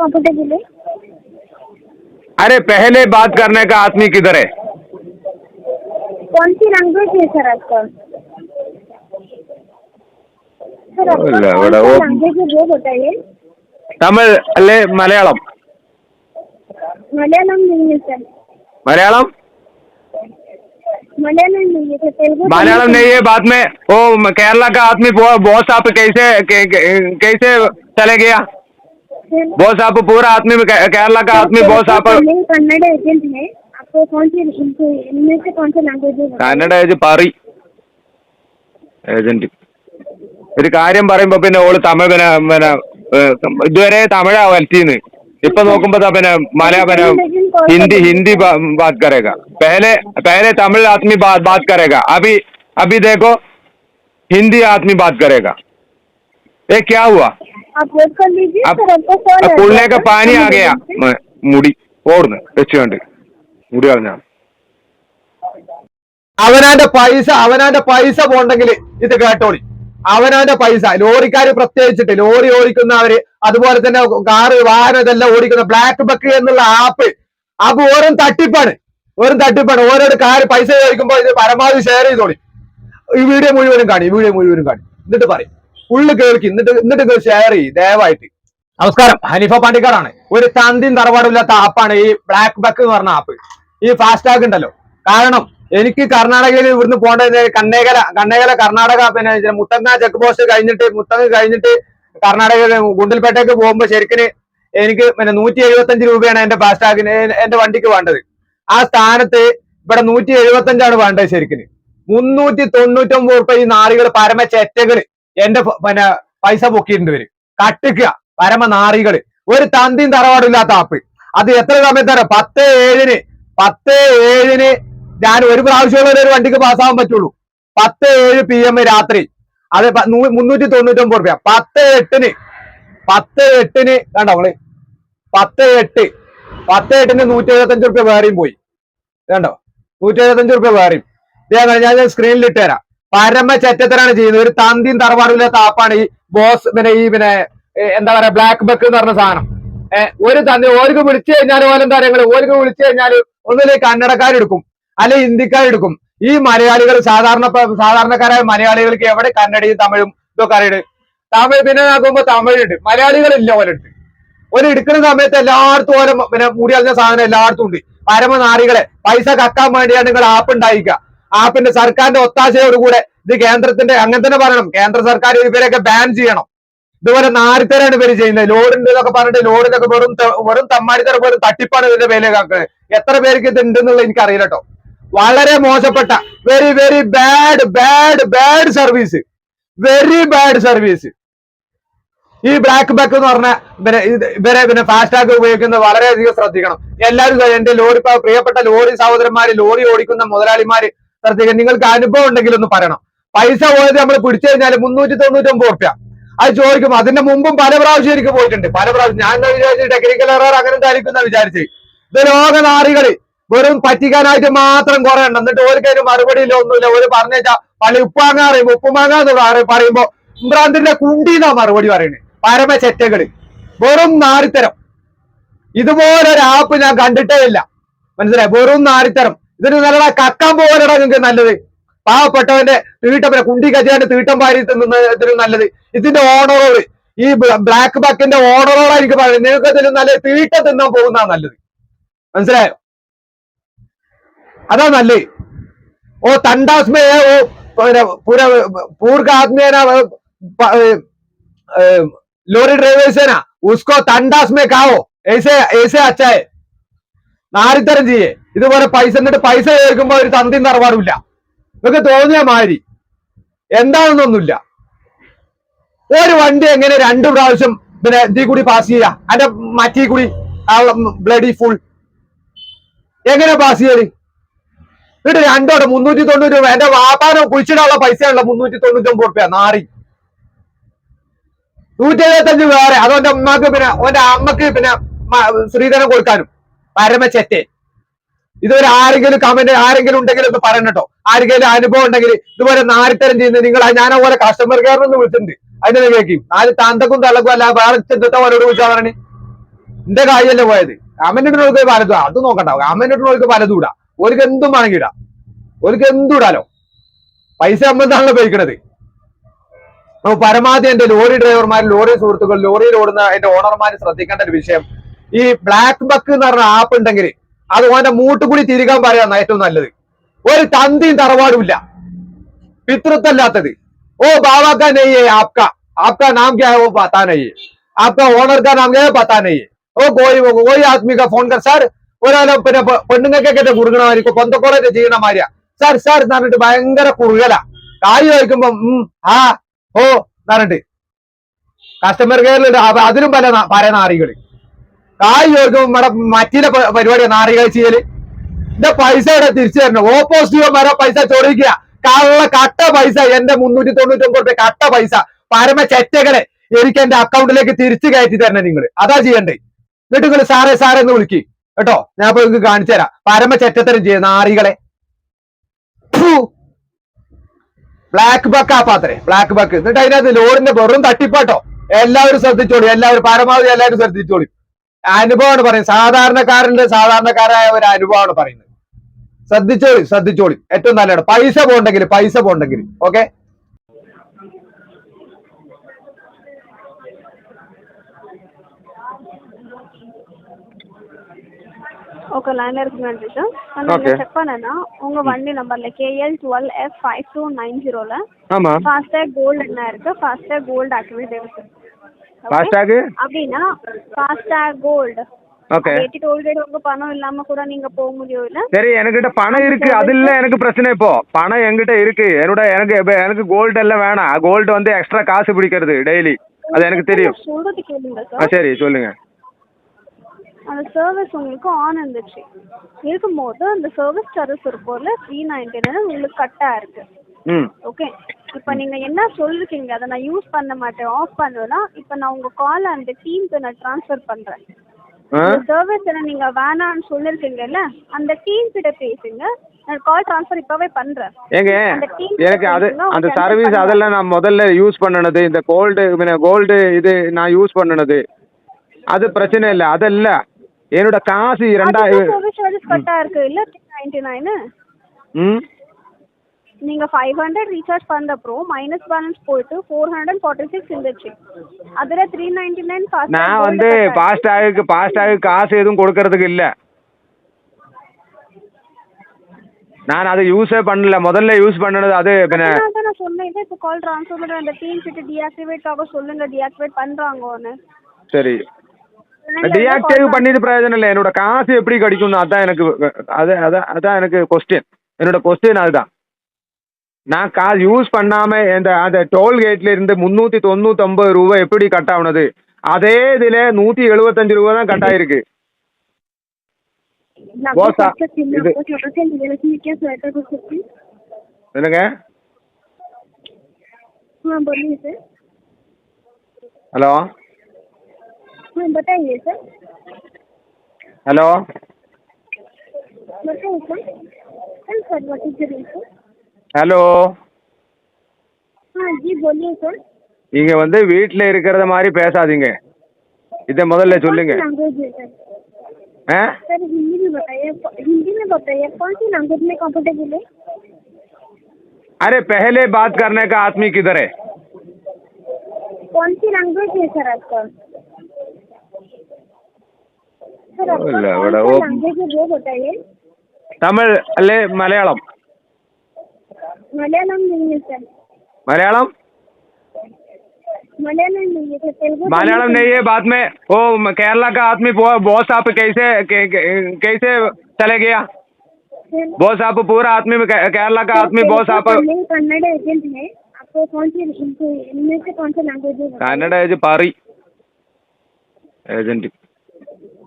Comfortable है अरे पहले बात करने का आदमी किधर है? कौन सी लैंग्वेज है सर आपका सर सा वो- लैंग्वेज वो बताइए। मलयालम। मलयालम नहीं है सर। मलयालम? मलयालम नहीं है तेलुगु मलयालम नहीं है। बाद में वो केरला का आदमी बॉस आप कैसे कैसे चले गया? बॉस आप पूरा आदमी में के- केरला का आदमी बॉस आप तमिल कन्नड़ एजेंट है आपको कौन सी इनको इनमें से कौन सा लैंग्वेज है बताइए। കന്നഡ ഏജ് പറി ഏജന്റ് ഒരു കാര്യം പറയുമ്പോ പിന്നെ ഓള് തമിഴ് പിന്നെ പിന്നെ ഏഹ്, ഇതുവരെ തമിഴാ വലറ്റീന്ന് ഇപ്പൊ നോക്കുമ്പോ ദാ പിന്നെ മല പിന്നെ ഹിന്ദി ഹിന്ദി ബा- बात करेगा पहले पहले तमिल आदमी बात बात करेगा अभी अभी देखो हिंदी आदमी बात करेगा ये क्या हुआ आप वेट कर लीजिए अब सर आपको कॉल अब पुलने का पानी आ गया म- മുടി ഓടുന്നു വെച്ചുകൊണ്ട് മുടി കളഞ്ഞാ അവനാന്റെ പൈസ അവനാന്റെ പൈസ പോണ്ടെങ്കിൽ ഇത് കേട്ടോളി അവനാന്റെ പൈസ ലോറിക്കാര് പ്രത്യേകിച്ചിട്ട് ലോറി ഓടിക്കുന്നവര് അതുപോലെ തന്നെ കാറ് വാഹനം ഇതെല്ലാം ഓടിക്കുന്ന ബ്ലാക്ക് ബക്ക് എന്നുള്ള ആപ്പ് ആപ്പ് ഓരോ തട്ടിപ്പാണ് വെറും തട്ടിപ്പാണ് ഓരോ കാര് പൈസ ചോദിക്കുമ്പോൾ ഇത് പരമാവധി ഷെയർ ചെയ്തോളി ഈ വീഡിയോ മുഴുവനും കാണി ഈ വീഡിയോ മുഴുവനും കാണി എന്നിട്ട് പറയും ഫുള്ള് കേൾക്കി എന്നിട്ട് എന്നിട്ട് ഷെയർ ചെയ്യും ദയവായിട്ട്. നമസ്കാരം. ഹനീഫ പാണ്ടിക്കാടാണ്. ഒരു തന്തിയും തറവാടില്ലാത്ത ആപ്പാണ് ഈ ബ്ലാക്ക് ബക്ക് എന്ന് പറഞ്ഞ ആപ്പ് ഈ ഫാസ്ടാഗ് ഉണ്ടല്ലോ. കാരണം എനിക്ക് കർണാടകയിൽ ഇവിടുന്ന് പോകേണ്ടത് കണ്ണേകല കണ്ണേകല കർണാടക പിന്നെ മുത്തങ്ങ ചെക്ക് പോസ്റ്റ് കഴിഞ്ഞിട്ട് മുത്തങ്ങ കഴിഞ്ഞിട്ട് കർണാടകയിൽ ഗുണ്ടൽപേട്ടയ്ക്ക് പോകുമ്പോൾ ശരിക്കും എനിക്ക് പിന്നെ നൂറ്റി എഴുപത്തഞ്ച് രൂപയാണ് എന്റെ ഫാസ്ടാഗിന് എന്റെ വണ്ടിക്ക് വേണ്ടത്. ആ സ്ഥാനത്ത് ഇവിടെ നൂറ്റി എഴുപത്തഞ്ചാണ് വേണ്ടത് ശരിക്കും മുന്നൂറ്റി തൊണ്ണൂറ്റൊമ്പത് റുപ്യ ഈ നാളുകൾ പരമ ചെറ്റകൾ. എന്റെ പിന്നെ പൈസ പൊക്കിയിട്ടുണ്ട് ഇവർ. കട്ടിക്കുക. പരമനാറികൾ. ഒരു തന്തിയും തറവാടില്ലാത്ത ആപ്പ്. അത് എത്ര സമയത്താണ് പത്ത് ഏഴിന്. പത്ത് ഏഴിന് ഞാൻ ഒരു പ്രാവശ്യമുള്ള ഒരു വണ്ടിക്ക് പാസ്സാവാൻ പറ്റുള്ളൂ. പത്ത് ഏഴ് പി എം രാത്രി. അത് മുന്നൂറ്റി തൊണ്ണൂറ്റി തൊണ്ണൂറ്റൊമ്പത് റുപ്യ. പത്ത് എട്ടിന്. പത്ത് എട്ടിന് കണ്ടോ നമ്മൾ പത്ത് എട്ട്. പത്ത് എട്ടിന് നൂറ്റി എഴുപത്തഞ്ച് റുപ്യ വേറെയും പോയി. കണ്ടോ? നൂറ്റി എഴുപത്തഞ്ച് റുപ്യ വേറെയും. ഞാൻ സ്ക്രീനിൽ ഇട്ട് തരാം. പരമ ചെറ്റത്തരാണ് ചെയ്യുന്നത്. ഒരു തന്തിയും തറവാടില്ലാത്ത ആപ്പാണ് ഈ ബോസ് പിന്നെ ഈ പിന്നെ എന്താ പറയാ ബ്ലാക്ക് ബക്ക് എന്ന് പറഞ്ഞ സാധനം. ഒരു തന്തി ഓർക്ക് വിളിച്ചു കഴിഞ്ഞാൽ ഓലെന്താ കാര്യങ്ങൾ ഓർക്ക് വിളിച്ചു കഴിഞ്ഞാൽ ഒന്നിലേ കന്നഡക്കാരെടുക്കും അല്ലെ ഹിന്ദിക്കാരെടുക്കും ഈ മലയാളികൾ സാധാരണ സാധാരണക്കാരായ മലയാളികൾക്ക് എവിടെ കന്നഡയും തമിഴും ഇതൊക്കെ അറിയത് തമിഴ് പിന്നെ നോക്കുമ്പോ തമിഴുണ്ട്. മലയാളികളില്ല ഓലെടുത്ത് ഒരു എടുക്കുന്ന സമയത്ത് എല്ലായിടത്തും ഓരോ പിന്നെ മുടി സാധനം എല്ലായിടത്തും ഉണ്ട്. പരമനാരികളെ പൈസ കക്കാൻ വേണ്ടിയാണ് നിങ്ങൾ ആപ്പ് ഉണ്ടായിക്കുക. ആപ്പിന്റെ സർക്കാരിന്റെ ഒത്താശയോടുകൂടെ ഇത് കേന്ദ്രത്തിന്റെ അങ്ങനെ തന്നെ പറയണം. കേന്ദ്ര സർക്കാർ ഇവരെയൊക്കെ ബാൻ ചെയ്യണം. ഇതുപോലെ നാരിത്തരാണ് ഇവർ ചെയ്യുന്നത്. ലോഡുണ്ട് എന്നൊക്കെ പറഞ്ഞിട്ട് ലോഡിനൊക്കെ വെറും വെറും തമ്മാരിത്തര വെറും തട്ടിപ്പാണ് ഇതിന്റെ പേരിലാക്കുന്നത് എത്ര പേർക്ക് ഇത് ഉണ്ടെന്നുള്ളത് എനിക്ക് അറിയില്ല കേട്ടോ വളരെ മോശപ്പെട്ട very very bad bad bad service very bad service ഈ ബ്ലാക്ക് ബാക്ക് എന്ന് പറഞ്ഞ പിന്നെ ഇവരെ പിന്നെ ഫാസ്ടാഗ് ഉപയോഗിക്കുന്നത് വളരെയധികം ശ്രദ്ധിക്കണം. എല്ലാവരും എന്റെ ലോറി പ്രിയപ്പെട്ട ലോറി സഹോദരന്മാര് ലോറി ഓടിക്കുന്ന മുതലാളിമാര് ശ്രദ്ധിക്കണം നിങ്ങൾക്ക് അനുഭവം ഉണ്ടെങ്കിൽ ഒന്ന് പറയണം. പൈസ പോയത് നമ്മൾ പിടിച്ചു കഴിഞ്ഞാൽ മുന്നൂറ്റി തൊണ്ണൂറ്റി ഒമ്പത് റുപ്യ അത് ചോദിക്കും അതിന്റെ മുമ്പും പല പ്രാവശ്യം എനിക്ക് പോയിട്ടുണ്ട്. പല പ്രാവശ്യം. ഞാൻ എന്താ വിചാരിച്ചു ടെക്നിക്കൽ എറർ അങ്ങനെ എന്തായിരിക്കും എന്നാ വിചാരിച്ച് ഇത് ലോകനാറികൾ വെറും പറ്റിക്കാനായിട്ട് മാത്രം കുറെ ഉണ്ട് എന്നിട്ട് ഒരു മറുപടി ഇല്ല ഒന്നുമില്ല. ഒരു പറഞ്ഞാ പള്ളി ഉപ്പാങ്ങ അറിയുമ്പോ ഉപ്പുമാങ്ങ പറയുമ്പോ ഇമ്രാന്തിന്റെ കുണ്ടീന്നാ മറുപടി പറയുന്നത് പരമ ചെറ്റകൾ വെറും നാരിത്തരം. ഇതുപോലൊരു ആപ്പ് ഞാൻ കണ്ടിട്ടേ ഇല്ല. മനസ്സിലായി? വെറും നാരിത്തരം. ഇതിന് നല്ലതാ കക്കാൻ പോകാനടാ നിങ്ങൾക്ക് നല്ലത് പാവപ്പെട്ടവന്റെ തീട്ടം പിന്നെ കുണ്ടി കജാന്റെ തീട്ടം വാരി തിന്നുന്നതിന് നല്ലത് ഇതിന്റെ ഓണറോട് ഈ ബ്ലാക്ക് ബക്കിന്റെ ഓണറോടാ എനിക്ക് പറയുന്നത് നിങ്ങൾക്ക് ഇതിന് നല്ല തീട്ട തിന്നാൻ പോകുന്നതാ നല്ലത് മനസ്സിലായോ അതാ നല്ലത് ओ तंडास में है वो पूरा पूरा पूर का आदमी है ना वो, प- अ, अ, लोरी ड्राइवर से ना उसको तंडास में खाओ ऐसे ऐसे अच्छा है നാരിത്തരം ചെയ്യേ ഇതുപോലെ പൈസ എന്നിട്ട് പൈസ കേൾക്കുമ്പോ ഒരു തന്തിയും തറവാറുമില്ല നിങ്ങൾക്ക് തോന്നിയ മാതിരി. എന്താണെന്നൊന്നുമില്ല. ഒരു വണ്ടി എങ്ങനെ രണ്ട് പ്രാവശ്യം പിന്നെ ഇതിൽ കൂടി പാസ് ചെയ്യാ? അതിന്റെ മറ്റേ കൂടി ബ്ലഡി ഫുൾ എങ്ങനെ പാസ് ചെയ്യൽ? എന്നിട്ട് രണ്ടോടെ മുന്നൂറ്റി തൊണ്ണൂറ് രൂപ. എന്റെ വാപ്പാനോ കുഴിച്ചിടാനുള്ള പൈസയാണല്ലോ മുന്നൂറ്റി തൊണ്ണൂറ്റി ഒമ്പത് റുപ്യ. നാറി. നൂറ്റി എഴുപത്തഞ്ച് വേറെ. അതോന്റെ അമ്മയ്ക്ക് പിന്നെ ഓന്റെ അമ്മയ്ക്ക് പിന്നെ സ്ത്രീധനം കൊടുക്കാനും. പരമച്ചെറ്റേ ഇതുവരെ ആരെങ്കിലും കമന്റ് ആരെങ്കിലും ഉണ്ടെങ്കിൽ ഒന്ന് പറയണം കേട്ടോ. ആരെങ്കിലും അനുഭവം ഉണ്ടെങ്കിൽ ഇതുപോലെ നാരിത്തരം ചെയ്യുന്നത് നിങ്ങൾ ഞാൻ പോലെ കസ്റ്റമർ കെയർ ഒന്ന് വിളിച്ചിട്ടുണ്ട്. അതിനെ കേൾക്കും. നാല് തന്തക്കും തള്ളക്കും അല്ല വേറെ ചെന്നിട്ട് അവരോട് വിളിച്ചാൽ പറഞ്ഞു എന്റെ കാര്യമല്ലേ പോയത്? കമന്റിനോൾക്ക് പലതും. അത് നോക്കണ്ട. കമന്റിനോൾക്ക് പലതും ഇടാം. ഓർക്ക് എന്തും വേണമെങ്കിൽ ഇടാം. ഓർക്ക് എന്തും ഇടാലോ? പൈസ അമ്മന്താണല്ലോ ഉപയോഗിക്കണത്? പരമാവധി എന്റെ ലോറി ഡ്രൈവർമാർ ലോറി സുഹൃത്തുക്കൾ ലോറിയിൽ ഓടുന്ന എന്റെ ഓണർമാർ ശ്രദ്ധിക്കേണ്ട ഒരു വിഷയം ഈ ബ്ലാക്ക് ബക്ക് എന്ന് പറഞ്ഞ ആപ്പ് ഉണ്ടെങ്കിൽ അത് ഓന്റെ മൂട്ടുകൂടി തിരികാൻ പറയാന്ന ഏറ്റവും നല്ലത്. ഒരു തന്തിയും തറവാടുമില്ല പിതൃത്വല്ലാത്തത് ഓ ബാബാക്ക നെയ്യേ ആപ്ക. ആപ്ക നാം ക്യാ ഓ പത്താ ആപ്ക ഓണർ കാ നാം ക്യാ പത്താനയ്യേ ഓ കോയി കോയി ആത്മിക ഫോൺ കർ. സാർ ഒരാളെ പിന്നെ പെണ്ണുങ്ങൾക്കൊക്കെ എന്റെ കുറുകണമായിരിക്കും. പൊന്തക്കോളൊക്കെ ചെയ്യണ മാതിരിയാ. സാർ സാർ എന്ന് പറഞ്ഞിട്ട് ഭയങ്കര കുറുകല. കാര്യം വയ്ക്കുമ്പോ ഉം ആ ഓ എന്ന് പറഞ്ഞിട്ട്. കസ്റ്റമർ കെയറിൽ അതിലും പല പറയുന്ന നാറികൾ. കായ് ചോദിക്കുമ്പോ ഇവിടെ മറ്റേ പരിപാടി നാറി ചെയ്യൽ എന്റെ പൈസ ഇവിടെ തിരിച്ചു തരണം. ഓപ്പോസിറ്റ് വരെ പൈസ ചോദിക്കുക. കള്ള കട്ട പൈസ എന്റെ മുന്നൂറ്റി തൊണ്ണൂറ്റി ഒമ്പത് രൂപ കട്ട പൈസ. പരമ ചെറ്റകളെ എനിക്ക് എന്റെ അക്കൗണ്ടിലേക്ക് തിരിച്ചു കയറ്റി തരണം നിങ്ങൾ അതാ ചെയ്യണ്ടേ. എന്നിട്ട് നിങ്ങൾ സാറേ സാറേ എന്ന് വിളിക്കി. കേട്ടോ? ഞാൻ ഇപ്പൊ നിങ്ങൾക്ക് കാണിച്ചു തരാം. പരമ ചെറ്റത്തരം ചെയ്യുന്ന നാറികളെ. ബ്ലാക്ക് ബക്ക് ആപ്പാത്രേ ബ്ലാക്ക് ബക്ക് എന്നിട്ട് അതിനകത്ത് ലോറിന്റെ വെറും തട്ടിപ്പാട്ടോ. എല്ലാവരും ശ്രദ്ധിച്ചോളി. എല്ലാവരും പരമാവധി എല്ലാവരും ശ്രദ്ധിച്ചോളി. അനുഭവമാണ് പറയുന്നത് സാധാരണക്കാരന്റെ സാധാരണക്കാരായ ഒരു അനുഭവമാണ് പറയുന്നത് ശ്രദ്ധിച്ചോളി ശ്രദ്ധിച്ചോളി ഏറ്റവും നല്ലതാണ് പൈസ പോണ്ടെങ്കിൽ പൈസ പോണ്ടെങ്കിൽ ഓക്കെ ஓகே லைன்ல இருக்கு நன்றி சார் நான் Okay. செக் பண்ணேன்னா உங்க வண்டி நம்பர்ல KL twelve F five two nine ஜீரோல ஆமா ஃபாஸ்டேக் கோல்டு என்ன இருக்கு ஃபாஸ்டேக் கோல்டு ஆக்டிவேட் இருக்கு Okay? ஃபாஸ்டாக் அப்படின்னா FASTag gold okay eighty toll gate உங்க பணம் இல்லாம கூட நீங்க போக முடியும் இல்ல? சரி என்கிட்ட பணம் இருக்கு. அது இல்ல எனக்கு பிரச்சனை இப்போ. பணம் என்கிட்ட இருக்கு. என்னோட எனக்கு எனக்கு கோல்டு எல்லாம் வேணாம். கோல்டு வந்து எக்ஸ்ட்ரா காசு பிடிக்கிறது டெய்லி அது எனக்கு தெரியும். சொல்றது கேளுங்க சார் சரி சொல்லுங்க. அந்த சர்வீஸ் உங்களுக்கு ஆன் இருந்துச்சு. இருக்கும்போது அந்த சர்வீஸ் சார்ஜஸ் இருக்கும்ல த்ரீ நைன்டி நைன் உங்களுக்கு கட்டாக இருக்கு. ஓகே இப்போ நீங்க என்ன சொல்லிருக்கீங்க? அதை நான் யூஸ் பண்ண மாட்டேன். ஆஃப் பண்ணுவேன்னா இப்போ நான் உங்க காலை அந்த டீமுக்கு நான் ட்ரான்ஸ்ஃபர் பண்றேன். ஆ? சர்வீஸ் நீங்க வேணாம்னு சொல்லிருக்கீங்கல்ல அந்த டீம் கிட்ட பேசுங்க. நான் கால் ட்ரான்ஸ்ஃபர் இப்பவே பண்றேன். ஏங்க எனக்கு அது அந்த சர்வீஸ் அதெல்லாம் நான் முதல்ல யூஸ் பண்ணனது இந்த கோல்டு கோல்டு இது நான் யூஸ் பண்ணனது. அது பிரச்சனை இல்லை அதல்ல. என்னோட காசு ரெண்டாயிரம் இருக்கு இல்ல? நைன்டி நைனு ம்? நீங்க ஃபைவ் ஹண்ட்ரட் ரீசார்ஜ் பண்ணப்போ மைனஸ் பேலன்ஸ் போயிட்டு ஃபோர் ஹண்ட்ரட் ஃபார்ட்டி சிக்ஸ் இருந்துச்சு அதுல த்ரீ நைன்டி நைன் நான் வந்து ஃபாஸ்டாகுக்கு ஃபாஸ்டாகு காசு எதுவும் கொடுக்கறதுக்கு இல்லை. நான் அதை யூஸே பண்ணல. முதல்ல யூஸ் பண்ணது அது பின்ன நான் சொன்னேன். இப்போ கால் ட்ரான்ஸ்ஃபர் அந்த டீம் கிட்ட டீஆக்டிவேட் ஆக சொல்லுங்க டீஆக்டிவேட் பண்றாங்கன்னு சரி. டீஆக்டிவ் பண்ணிட்டு பிரயோஜனம் இல்லை. என்னோட காசு எப்படி கிடைக்கும்னு அதான் எனக்கு அது அதான் அதான் எனக்கு கொஸ்டின் என்னோட கொஸ்டின் அதுதான். நான் கா யூஸ் பண்ணாமல் இந்த அந்த டோல்கேட்லேருந்து முந்நூற்றி தொண்ணூற்றொம்பது ரூபா எப்படி கட் ஆகுனது அதே இதில் நூற்றி எழுபத்தஞ்சு ரூபா தான் கட் ஆயிருக்கு. என்னங்க? ஹலோ ஹலோ हेलो हाँ जी बोलिए சார் நீங்க வந்து வீட்ல இருக்கிறத மாதிரி பேசாதீங்க. இதை முதல்ல சொல்லுங்க. हैं सर हिंदी में बताइए हिंदी में बताइए कौन सी लैंग्वेज में कंफर्टेबल है अरे पहले बात करने का आदमी किधर है? कौन सी लैंग्वेज है सर आपका सर आपका लैंग्वेज है वो बताइए। तमिल अले मलयालम। नहीं है सर मलयालम मलयालम नहीं है सर तेलुगु मलयालम नहीं है बाद में वो केरला का आदमी बॉस आप कैसे के- के- कैसे चले गया सर बॉस आप पूरा आदमी में के- केरला का आदमी बॉस आप तमिल कन्नड़ एजेंट है आपको कौन सी इनको इनमें से कौन सा लैंग्वेज है बताइए। കന്നഡ ഏജ് പറി ഏജന്റ്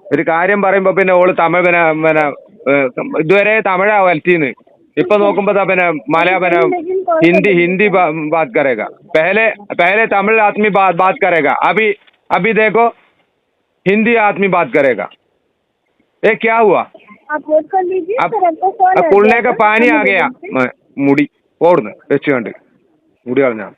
ഒരു കാര്യം പറയുമ്പോ പിന്നെ ഓള് തമിഴ് പിന്നെ പിന്നെ ഏഹ്, ഇതുവരെ തമിഴാ വലറ്റീന്ന് ഇപ്പൊ നോക്കുമ്പോ ദാ പിന്നെ മല പിന്നെ हिंदी हिंदी बा, बात करेगा पहले पहले तमिल आदमी बात बात करेगा अभी अभी देखो हिंदी आदमी बात करेगा ये क्या हुआ आप वोट कर लीजिए अब सर आपको कॉल अब कुलने का पानी आ गया म- मुड़ी ഓടുന്നു വെച്ചുകൊണ്ട് മുടി കളഞ്ഞാ